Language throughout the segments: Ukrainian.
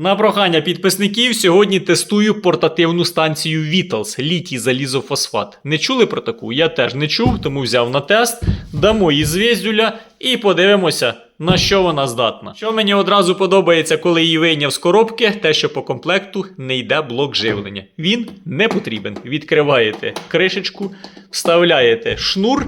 На прохання підписників сьогодні тестую портативну станцію Vitals літій залізофосфат. Не чули про таку? Я теж не чув, тому взяв на тест, дамо її звіздюля і подивимося, на що вона здатна. Що мені одразу подобається, коли її вийняв з коробки, те, що по комплекту не йде блок живлення. Він не потрібен. Відкриваєте кришечку, вставляєте шнур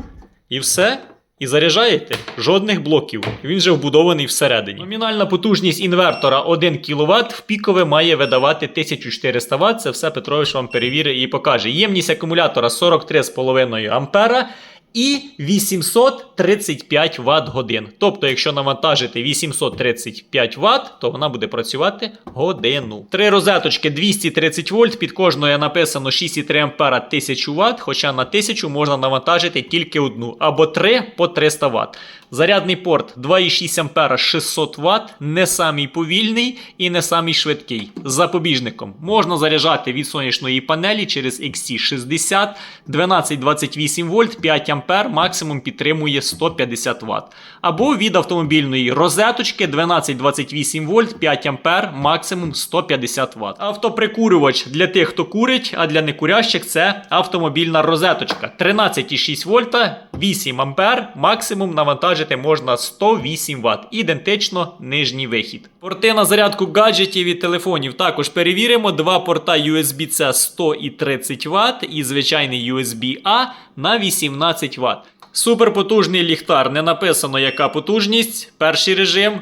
і все. І заряджаєте жодних блоків. Він же вбудований всередині. Номінальна потужність інвертора 1 кВт в пікове має видавати 1400 Вт. Це все Петрович вам перевірить і покаже. Ємність акумулятора 43,5 ампера і 835 Вт годин. Тобто, якщо навантажити 835 Вт, то вона буде працювати годину. Три розеточки 230 вольт. Під кожною написано 6,3 ампера 1000 Вт, хоча на 1000 можна навантажити тільки одну або 3 по 300 Вт. Зарядний порт 2,6 ампера 600 Вт, не самий повільний і не самий швидкий. З запобіжником можна заряджати від сонячної панелі через XT60 12-28 вольт 5 ампер, максимум підтримує 150 Вт. Або від автомобільної розеточки 12-28 вольт 5 ампер, максимум 150 Вт. Автоприкурювач для тих, хто курить, а для некурящих це автомобільна розеточка 13,6 вольта, 8 ампер, максимум навантажити можна 108 Вт. Ідентично нижній вихід. Порти на зарядку гаджетів і телефонів також перевіримо. Два порта USB-C 100 і 30 Вт і звичайний USB-A на 18 Вт. Суперпотужний ліхтар. Не написано, яка потужність. Перший режим,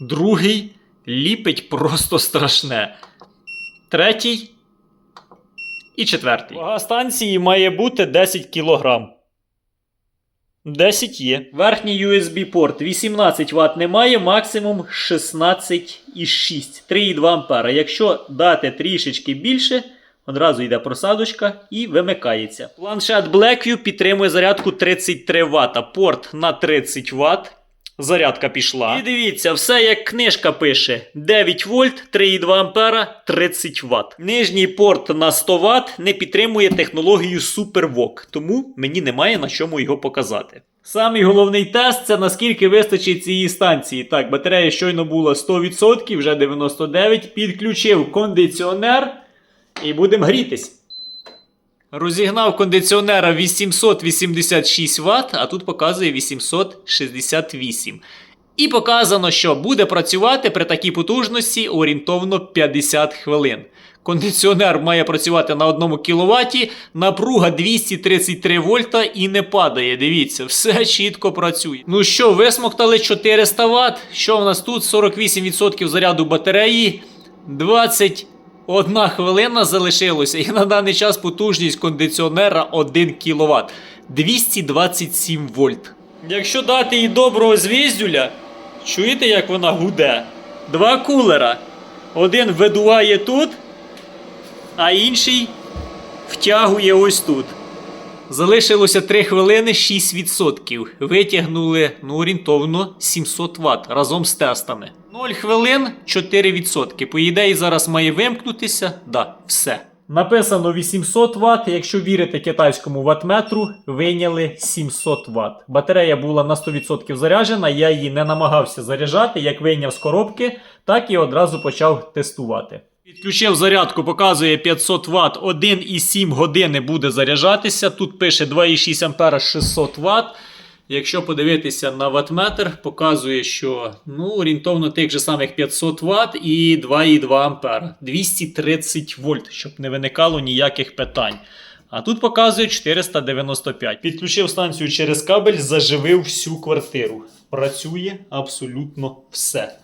другий ліпить просто страшне. Третій і четвертий. Вага станції має бути 10 кг. 10 є. Верхній USB порт 18 Вт немає, максимум 16,6 3,2 А. Якщо дати трішечки більше, одразу йде просадочка і вимикається. Планшет Blackview підтримує зарядку 33 Вт. Порт на 30 Вт. Зарядка пішла. І дивіться, все як книжка пише: 9 вольт, 3,2 ампера, 30 Вт. Нижній порт на 100 Вт не підтримує технологію SuperVOOC, тому мені немає на чому його показати. Самий головний тест це наскільки вистачить цієї станції. Так, батарея щойно була 100%, вже 99%. Підключив кондиціонер і будемо грітись. Розігнав кондиціонера 886 Вт, а тут показує 868. І показано, що буде працювати при такій потужності орієнтовно 50 хвилин. Кондиціонер має працювати на 1 кВт, напруга 233 вольта і не падає. Дивіться, все чітко працює. Ну що, висмоктали 400 Вт. Що в нас тут? 48% заряду батареї, 20 Одна хвилина залишилося, і на даний час потужність кондиціонера 1 кВт 227 вольт. Якщо дати їй доброго звіздюля, чуєте, як вона гуде? Два кулера. Один видуває тут, а інший втягує ось тут. Залишилося 3 хвилини 6%. Витягнули ну, орієнтовно 700 Вт разом з тестами. 0 хвилин 4%. По ідеї зараз має вимкнутися. Да, все. Написано 800 Вт. Якщо вірити китайському ватметру, вийняли 700 Вт. Батарея була на 100% заряджена. Я її не намагався заряджати. Як вийняв з коробки, так і одразу почав тестувати. Підключив зарядку, показує 500 Вт, 1,7 години буде заряджатися. Тут пише 2,6 ампера 600 Вт. Якщо подивитися на ватметр, показує, що ну, орієнтовно тих же самих 500 Вт і 2,2 ампера. 230 вольт, щоб не виникало ніяких питань. А тут показує 495. Підключив станцію через кабель, заживив всю квартиру. Працює абсолютно все.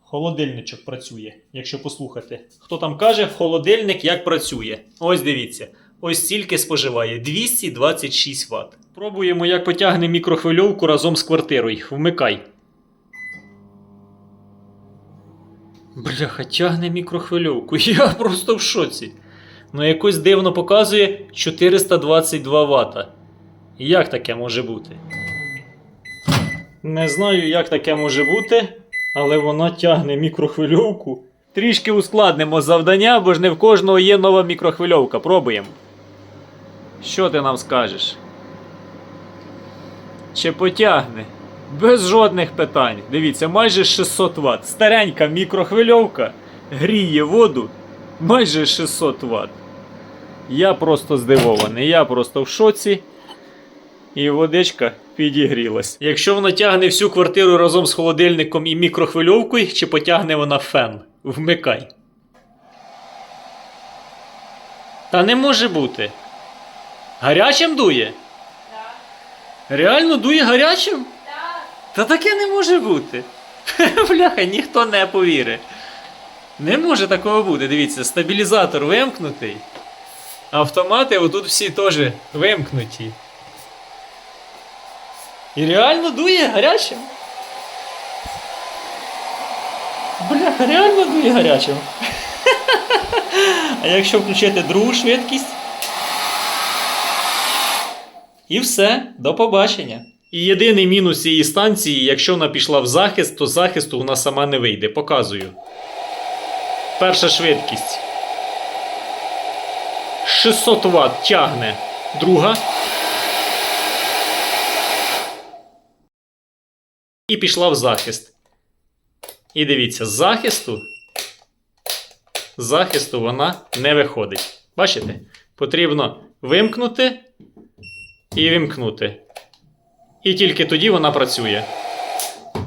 Холодильничок працює, якщо послухати. Хто там каже, в холодильник як працює. Ось дивіться. Ось стільки споживає 226 Вт. Пробуємо, як потягне мікрохвильовку разом з квартирою. Вмикай. Бляха, тягне мікрохвильовку. Я просто в шоці. Ну якось дивно показує 422 Вт. Як таке може бути? Не знаю, як таке може бути, але вона тягне мікрохвильовку. Трішки ускладнимо завдання, бо ж не в кожного є нова мікрохвильовка. Пробуємо. Що ти нам скажеш? Чи потягне? Без жодних питань. Дивіться, майже 600 Вт. Старенька мікрохвильовка гріє воду майже 600 Вт. Я просто здивований, я просто в шоці. І водичка підігрілась. Якщо вона тягне всю квартиру разом з холодильником і мікрохвильовкою, чи потягне вона фен? Вмикай. Та не може бути. Гарячим дує? Реально дує гарячим? Та таке не може бути. Бляха, ніхто не повірить. Не може такого бути. Дивіться, стабілізатор вимкнутий. Автомати отут всі теж вимкнуті. І реально дує гарячим. Бляха, реально дує гарячим. А якщо включити другу швидкість? І все, до побачення. І єдиний мінус цієї станції, якщо вона пішла в захист, то захисту вона сама не вийде. Показую. Перша швидкість. 600 Вт тягне. Друга. І пішла в захист. І дивіться, з захисту. З захисту вона не виходить. Бачите? Потрібно вимкнути і вімкнути. І тільки тоді вона працює.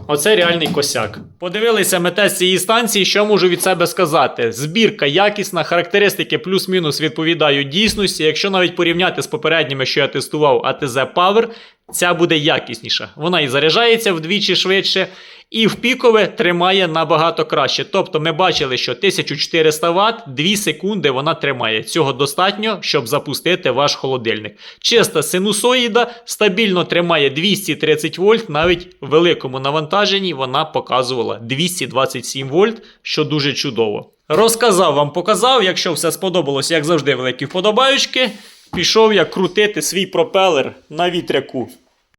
Оце реальний косяк. Подивилися ми тест цієї станції, що можу від себе сказати. Збірка якісна, характеристики плюс-мінус відповідають дійсності. Якщо навіть порівняти з попередніми, що я тестував ATZ Power, ця буде якісніша. Вона і заряджається вдвічі швидше, і в пікове тримає набагато краще. Тобто ми бачили, що 1400 Вт 2 секунди вона тримає. Цього достатньо, щоб запустити ваш холодильник. Чиста синусоїда стабільно тримає 230 вольт, навіть в великому навантаженні вона показувала 227 вольт, що дуже чудово. Розказав вам, показав. Якщо все сподобалось, як завжди, великі вподобаючки. Пішов я крутити свій пропелер на вітряку.